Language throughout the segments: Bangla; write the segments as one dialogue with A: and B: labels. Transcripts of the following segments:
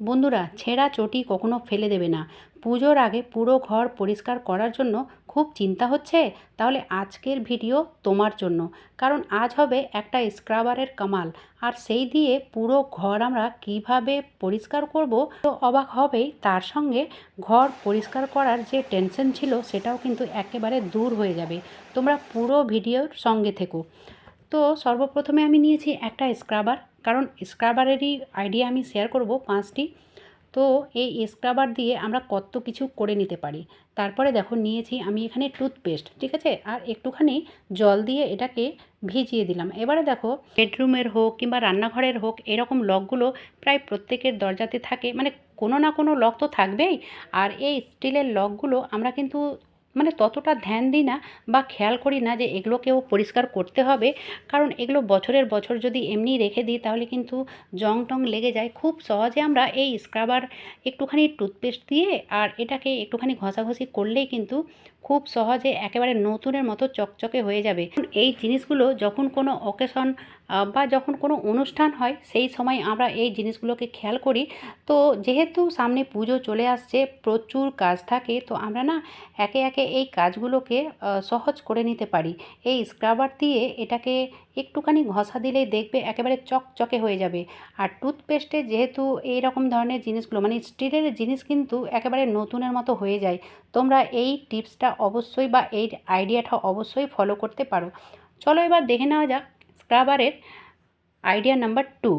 A: বন্ধুরা, ছেঁড়া চটি কখনো ফেলে দেবে না। পুজোর আগে পুরো ঘর পরিষ্কার করার জন্য খুব চিন্তা হচ্ছে? তাহলে আজকের ভিডিও তোমার জন্য। কারণ আজ হবে একটা স্ক্রাবারের কামাল। আর সেই দিয়ে পুরো ঘর আমরা কীভাবে পরিষ্কার করব তো অবাক হবেই। তার সঙ্গে ঘর পরিষ্কার করার যে টেনশন ছিল সেটাও কিন্তু একেবারে দূর হয়ে যাবে। তোমরা পুরো ভিডিওর সঙ্গে থেকো। তো সর্বপ্রথমে আমি নিয়েছি একটা স্ক্রাবার। কারণ স্ক্রাবারেরই আইডিয়া আমি শেয়ার করব পাঁচটি। তো এই স্ক্রাবার দিয়ে আমরা কত কিছু করে নিতে পারি। তারপরে দেখো নিয়েছি আমি এখানে টুথপেস্ট ঠিক আছে? আর একটুখানি জল দিয়ে এটাকে ভিজিয়ে দিলাম। এবারে দেখো বেডরুমের হোক কিংবা রান্নাঘরের হোক, এরকম লকগুলো প্রায় প্রত্যেকের দরজাতে থাকে। মানে কোনো না কোনো লক তো থাকবেই। আর এই স্টিলের লকগুলো আমরা কিন্তু মানে ততটা ধ্যান দিই না বা খেয়াল করি না যে এগুলোকেও পরিষ্কার করতে হবে। কারণ এগুলো বছরের বছর যদি এমনি রেখে দিই তাহলে কিন্তু জং টং লেগে যায়। খুব সহজে আমরা এই স্ক্রাবার একটুখানি টুথপেস্ট দিয়ে আর এটাকে একটুখানি ঘষাঘষি করলেই কিন্তু খুব সহজে একেবারে নতুনের মতো চকচকে হয়ে যাবে। এই জিনিসগুলো যখন কোনো অকেশন বা যখন কোনো অনুষ্ঠান হয়, সেই সময় আমরা এই জিনিসগুলোকে খেয়াল করি। তো যেহেতু সামনে পুজো চলে আসছে, প্রচুর কাজ থাকে, তো আমরা না একে একে এই কাজগুলোকে সহজ করে নিতে পারি। এই স্ক্রাবার দিয়ে এটাকে একটুখানি ঘষা দিলেই দেখবে একেবারে চকচকে হয়ে যাবে। আর টুথপেস্টে যেহেতু এই রকম ধরনের জিনিসগুলো মানে স্টিলের জিনিস কিন্তু একেবারে নতুনের মতো হয়ে যায়, তোমরা এই টিপসটা অবশ্যই বা এই আইডিয়াটা অবশ্যই ফলো করতে পারো। চলো এবার দেখে নেওয়া যাক স্ক্রাবারের আইডিয়া নাম্বার টু।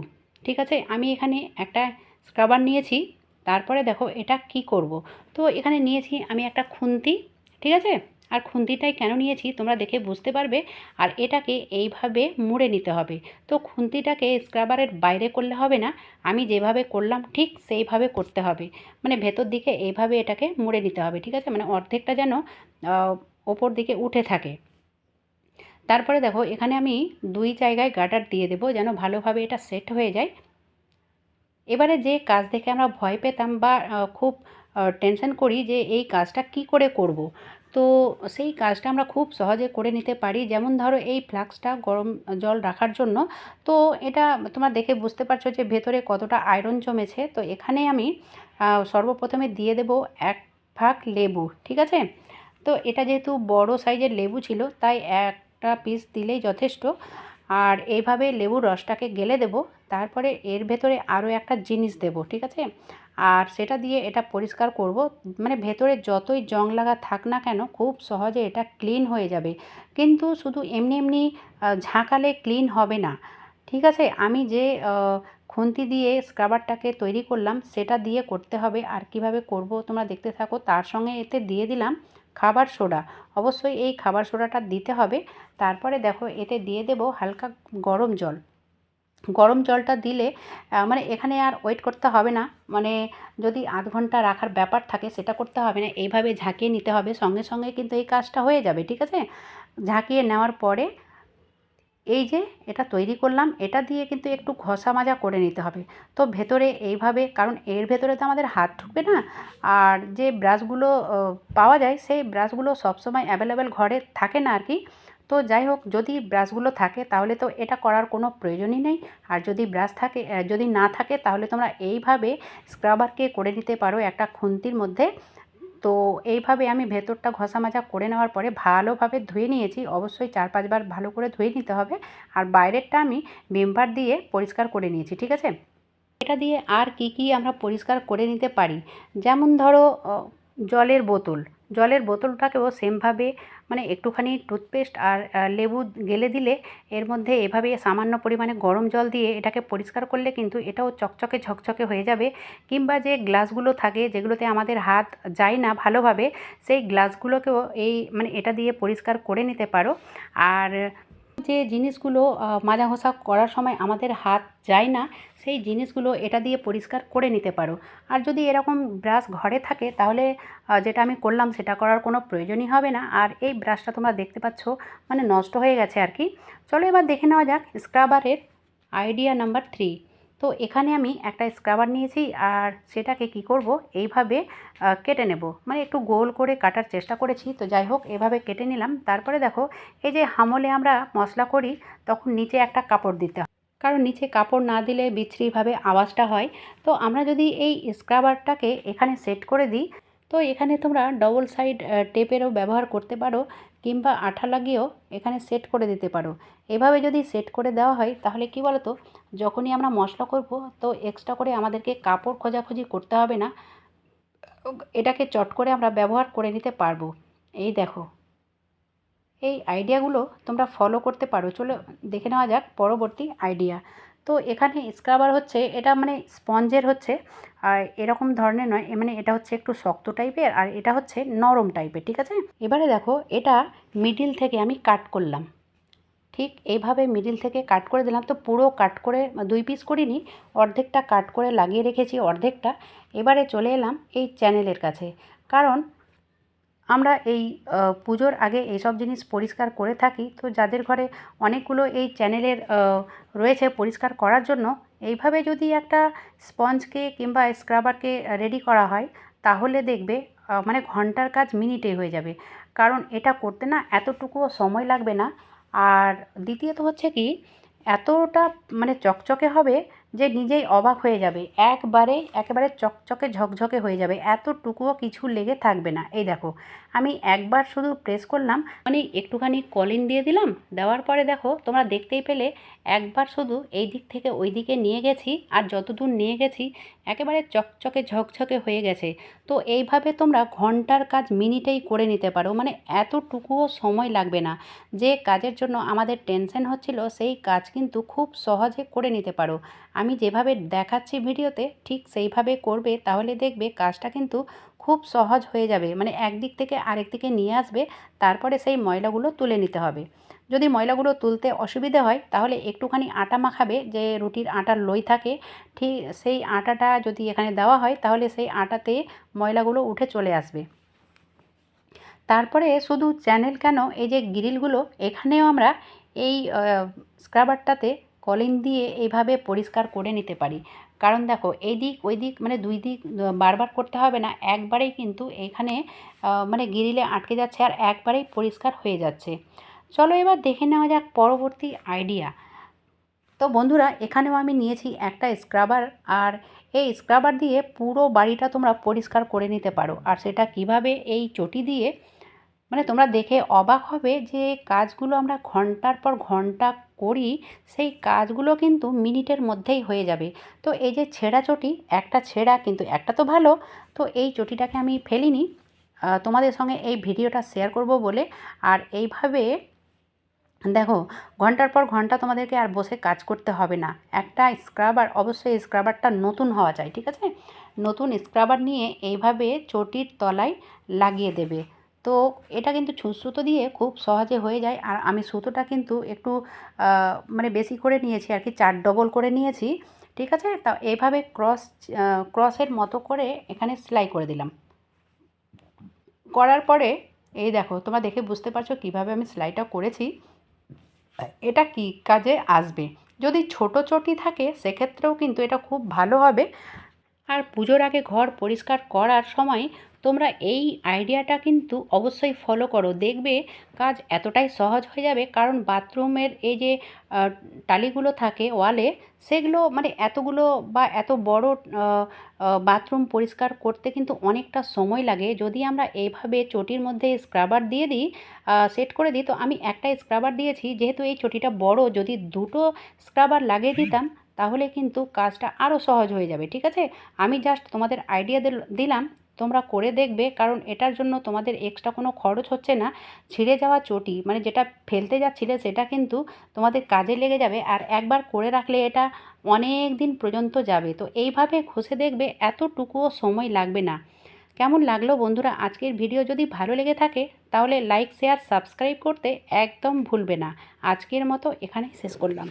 A: ঠিক আছে, আমি এখানে একটা স্ক্রাবার নিয়েছি, তারপরে দেখো এটা কি করব। তো এখানে নিয়েছি আমি একটা খুন্তি, ঠিক আছে? আর খুন্তিটাই কেন নিয়েছি তোমরা দেখে বুঝতে পারবে। আর এটাকে এইভাবে মুড়ে নিতে হবে। তো খুন্তিটাকে স্ক্রাবারের বাইরে করলে হবে না। আমি যেভাবে করলাম ঠিক সেইভাবে করতে হবে। মানে ভেতর দিকে এইভাবে এটাকে মুড়ে নিতে হবে, ঠিক আছে? মানে অর্ধেকটা যেন ওপর দিকে উঠে থাকে। তারপরে দেখো, এখানে আমি দুই জায়গায় গার্ডার দিয়ে দেবো যেন ভালোভাবে এটা সেট হয়ে যায়। এবারে যে কাজ দেখে আমরা ভয় পেতাম বা খুব টেনশন করি যে এই কাজটা কি করে করব। তো সেই কাজটা আমরা খুব সহজে করে নিতে পারি। যেমন ধরো এই ফ্লাক্সটা গরম জল রাখার জন্য, তো এটা তোমরা দেখে বুঝতে পারছ যে ভেতরে কতটা আয়রন জমেছে। তো এখানে আমি সর্বপ্রথমে দিয়ে দেব এক ভাগ লেবু, ঠিক আছে? তো এটা যেহেতু বড় সাইজের লেবু ছিল, তাই একটা পিস দিলেই যথেষ্ট। আর এইভাবে লেবুর রসটাকে গেলে দেব, তারপরে এর ভেতরে আরও একটা জিনিস দেব, ঠিক আছে? আর সেটা দিয়ে এটা পরিষ্কার করব। মানে ভেতরে যতই জং লাগা থাক না কেন, খুব সহজে এটা ক্লিন হয়ে যাবে। কিন্তু শুধু এমনি এমনি ঝাঁকালে ক্লিন হবে না। ঠিক আছে? আমি যে খুন্তি দিয়ে স্ক্রাবারটাকে তৈরি করলাম, সেটা দিয়ে করতে হবে। আর কীভাবে করব তোমরা দেখতে থাকো। তার সঙ্গে এতে দিয়ে দিলাম খাবার সোডা। অবশ্যই এই খাবার সোডাটা দিতে হবে। তারপরে দেখো, এতে দিয়ে দেব হালকা গরম জল। গরম জলটা দিলে মানে এখানে আর ওয়েট করতে হবে না। মানে যদি আধ ঘণ্টা রাখার ব্যাপার থাকে, সেটা করতে হবে না। এইভাবে ঝাঁকিয়ে নিতে হবে। সঙ্গে সঙ্গে কিন্তু এই কাজটা হয়ে যাবে, ঠিক আছে? ঝাঁকিয়ে নেওয়ার পরে এই যে এটা তৈরি করলাম, এটা দিয়ে কিন্তু একটু ঘষা মাজা করে নিতে হবে। তো ভেতরে এইভাবে, কারণ এর ভেতরে তো আমাদের হাত ঢুকবে না। আর যে ব্রাশগুলো পাওয়া যায়, সেই ব্রাশগুলো সবসময় অ্যাভেলেবেল ঘরে থাকে না আর কি। তো যাই হোক, যদি ব্রাশগুলো থাকে তাহলে তো এটা করার কোনো প্রয়োজনই নেই। আর যদি ব্রাশ থাকে যদি না থাকে তাহলে তোমরা এইভাবে স্ক্রাবারকে করে নিতে পারো একটা খুন্তির মধ্যে। তো এইভাবে আমি ভেতরটা ঘষা মাজা করে নেওয়ার পরে ভালোভাবে ধুয়ে নিয়েছি। অবশ্যই চার পাঁচবার ভালো করে ধুয়ে নিতে হবে। আর বাইরেরটা আমি ভিমবার দিয়ে পরিষ্কার করে নিয়েছি, ঠিক আছে? এটা দিয়ে আর কি কি আমরা পরিষ্কার করে নিতে পারি? যেমন ধরো জলের বোতল। জলের বোতলটাকেও সেমভাবে মানে একটুখানি টুথপেস্ট আর লেবু গেলে দিলে এর মধ্যে এভাবে সামান্য পরিমাণে গরম জল দিয়ে এটাকে পরিষ্কার করলে কিন্তু এটাও চকচকে ঝকঝকে হয়ে যাবে। কিংবা যে গ্লাসগুলো থাকে যেগুলোতে আমাদের হাত যায় না ভালোভাবে, সেই গ্লাসগুলোকেও এই মানে এটা দিয়ে পরিষ্কার করে নিতে পারো। আর যে জিনিসগুলো মাজা ঘষা করার সময় আমাদের হাত যায় না, সেই জিনিসগুলো এটা দিয়ে পরিষ্কার করে নিতে পারো। আর যদি এরকম ব্রাশ ঘরে থাকে, তাহলে যেটা আমি করলাম সেটা করার কোনো প্রয়োজনই হবে না। আর এই ব্রাশটা তোমরা দেখতে পাচ্ছ মানে নষ্ট হয়ে গেছে আর কি। চলো এবার দেখে নেওয়া যাক, স্ক্রাবারের আইডিয়া নাম্বার থ্রি। তো এখানে আমি একটা স্ক্রাবার নিয়েছি আর সেটাকে কি করব? এইভাবে কেটে নেব। মানে একটু গোল করে কাটার চেষ্টা করেছি। তো যাই হোক, এভাবে কেটে নিলাম। তারপরে দেখো, এই যে হামলে আমরা মশলা করি, তখন নিচে একটা কাপড় দিতে হয়। কারণ নিচে কাপড় না দিলে বিচ্ছিরিভাবে আওয়াজটা হয়। তো আমরা যদি এই স্ক্রাবারটাকে এখানে সেট করে দিই, তো এখানে তোমরা ডবল সাইড টেপেরও ব্যবহার করতে পারো। কিংবা আঠা লাগিয়েও এখানে সেট করে দিতে পারো। এভাবে যদি সেট করে দেওয়া হয়, তাহলে কি বলো তো যখনই আমরা মশলা করব, তো এক্সট্রা করে আমাদেরকে কাপড় খোঁজাখুঁজি করতে হবে না। এটাকে চট করে আমরা ব্যবহার করে নিতে পারব। এই দেখো। এই আইডিয়াগুলো তোমরা ফলো করতে পারো। চলো দেখে নেওয়া যাক পরবর্তী আইডিয়া তো এখানে স্ক্রাবার হচ্ছে, এটা মানে স্পঞ্জের হচ্ছে, আর এরকম ধরনের নয় মানে এটা হচ্ছে একটু শক্ত টাইপের, আর এটা হচ্ছে নরম টাইপের, ঠিক আছে? এবারে দেখো, এটা মিডিল থেকে আমি কাট করলাম। ঠিক এইভাবে মিডিল থেকে কাট করে দিলাম, তো পুরো কাট করে দুই পিস করিনি, অর্ধেকটা কাট করে লাগিয়ে রেখেছি অর্ধেকটা। এবারে চলে এলাম এই চ্যানেলের কাছে, কারণ আমরা এই পুজোর আগে এইসব জিনিস পরিষ্কার করে থাকি। তো যাদের ঘরে অনেকগুলো এই চ্যানেলের রয়েছে পরিষ্কার করার জন্য, এইভাবে যদি একটা স্পঞ্জকে কিংবা স্ক্রাবারকে রেডি করা হয়, তাহলে দেখবে মানে ঘণ্টার কাজ মিনিটে হয়ে যাবে। কারণ এটা করতে না এতটুকুও সময় লাগবে না। আর দ্বিতীয়ত হচ্ছে কি, এতটা মানে চকচকে হবে যে নিজেই অবাক হয়ে যাবে। একবারে, একেবারে চকচকে, ঝকঝকে হয়ে যাবে। এতটুকুও কিছু লেগে থাকবে না। এই দেখো, আমি একবার শুধু প্রেস করলাম মানে একটুখানি কলিন দিয়ে দিলাম, দেওয়ার পরে দেখো, তোমরা দেখতেই পেলে একবার শুধু এই দিক থেকে ওই দিকে নিয়ে গেছি, আর যতদূর নিয়ে গেছি, একেবারে চকচকে, ঝকঝকে হয়ে গেছে। তো এইভাবে তোমরা ঘণ্টার কাজ মিনিটেই করে নিতে পারো মানে এতটুকুও সময় লাগবে না। যে কাজের জন্য আমাদের টেনশন হচ্ছিল, সেই কাজ কিন্তু খুব সহজে করে নিতে পারো। আমি যেভাবে দেখাচ্ছি ভিডিওতে, ঠিক সেইভাবে করবে, তাহলে দেখবে কাজটা কিন্তু খুব সহজ হয়ে যাবে। মানে একদিক থেকে আরেক দিকে নিয়ে আসবে, তারপরে সেই ময়লাগুলো তুলে নিতে হবে। যদি ময়লাগুলো তুলতে অসুবিধে হয়, তাহলে একটুখানি আটা মাখাবে, যে রুটির আটার লই থাকে, ঠিক সেই আটাটা যদি এখানে দেওয়া হয়, তাহলে সেই আটাতে ময়লাগুলো উঠে চলে আসবে। তারপরে শুধু চ্যানেল কেন, এই যে গ্রিলগুলো, এখানেও আমরা এই স্ক্রাবারটাতে কলিন দিয়ে এইভাবে পরিষ্কার করে নিতে পারি। কারণ দেখো, এই দিক, ওই দিক মানে দুই দিক বারবার করতে হবে না, একবারেই কিন্তু এখানে মানে গিরিলে আটকে যাচ্ছে আর একবারেই পরিষ্কার হয়ে যাচ্ছে। চলো এবার দেখে নেওয়া যাক পরবর্তী আইডিয়া তো বন্ধুরা, এখানেও আমি নিয়েছি একটা স্ক্রাবার আর এই স্ক্রাবার দিয়ে পুরো বাড়িটা তোমরা পরিষ্কার করে নিতে পারো। আর সেটা কীভাবে এই চটি দিয়ে মানে তোমরা দেখে অবাক হবে যে কাজগুলো আমরা ঘণ্টার পর ঘণ্টা করি, সেই কাজগুলো কিন্তু মিনিটের মধ্যেই হয়ে যাবে। তো এই যে ছেঁড়া চটি, একটা ছেঁড়া কিন্তু একটা তো ভালো, তো এই চটিটাকে আমি ফেলিনি। তোমাদের সঙ্গে এই ভিডিওটা শেয়ার করব বলে। আর এইভাবে, দেখো, ঘণ্টার পর ঘণ্টা তোমাদেরকে আর বসে কাজ করতে হবে না। একটা স্ক্রাবার অবশ্যই স্ক্রাবারটা নতুন হওয়া চাই, ঠিক আছে? নতুন স্ক্রাবার নিয়ে এইভাবে চটির তলায় লাগিয়ে দেবে। তো এটা কিন্তু সুতো দিয়ে খুব সহজে হয়ে যায়। আর আমি সুতোটা কিন্তু একটু মানে বেশি করে নিয়েছি আর কি, চার ডবল করে নিয়েছি, ঠিক আছে? তা এইভাবে ক্রস ক্রসের মতো করে এখানে সেলাই করে দিলাম। করার পরে, এই দেখো, তোমরা দেখে বুঝতে পারছ কীভাবে আমি সেলাইটা করেছি। এটা কি কাজে আসবে? যদি ছোট চটি থাকে, সেক্ষেত্রেও কিন্তু এটা খুব ভালো হবে। আর পুজোর আগে ঘর পরিষ্কার করার সময় তোমরা এই আইডিয়াটা কিন্তু অবশ্যই ফলো করো। দেখবে কাজ এতটাই সহজ হয়ে যাবে কারণ বাথরুমের এই যে টালিগুলো থাকে ওয়ালে সেগুলো মানে এতগুলো বা এত বড় বাথরুম পরিষ্কার করতে কিন্তু অনেকটা সময় লাগে। যদি আমরা এইভাবে চটির মধ্যে স্ক্রাবার দিয়ে দিই সেট করে দিই তো আমি একটা স্ক্রাবার দিয়েছি যেহেতু এই চটিটা বড় যদি দুটো স্ক্রাবার লাগিয়ে দিতাম তাহলে কিন্তু কাজটা আরও সহজ হয়ে যাবে ঠিক আছে? আমি জাস্ট তোমাদের আইডিয়া দিলাম। তোমরা করে দেখবে, কারণ এটার জন্য তোমাদের এক্সট্রা কোনো খরচ হচ্ছে না। ছিঁড়ে যাওয়া চটি মানে যেটা ফেলতে যাচ্ছিলে সেটা কিন্তু তোমাদের কাজে লেগে যাবে। আর একবার করে রাখলে এটা অনেক দিন পর্যন্ত যাবে। তো এইভাবে ঘষে দেখবে এতটুকুও সময় লাগবে না। কেমন লাগল বন্ধুরা? আজকের ভিডিও যদি ভালো লেগে থাকে, তাহলে লাইক শেয়ার সাবস্ক্রাইব করতে একদম ভুলবে না। আজকের মতো এখানেই শেষ করলাম।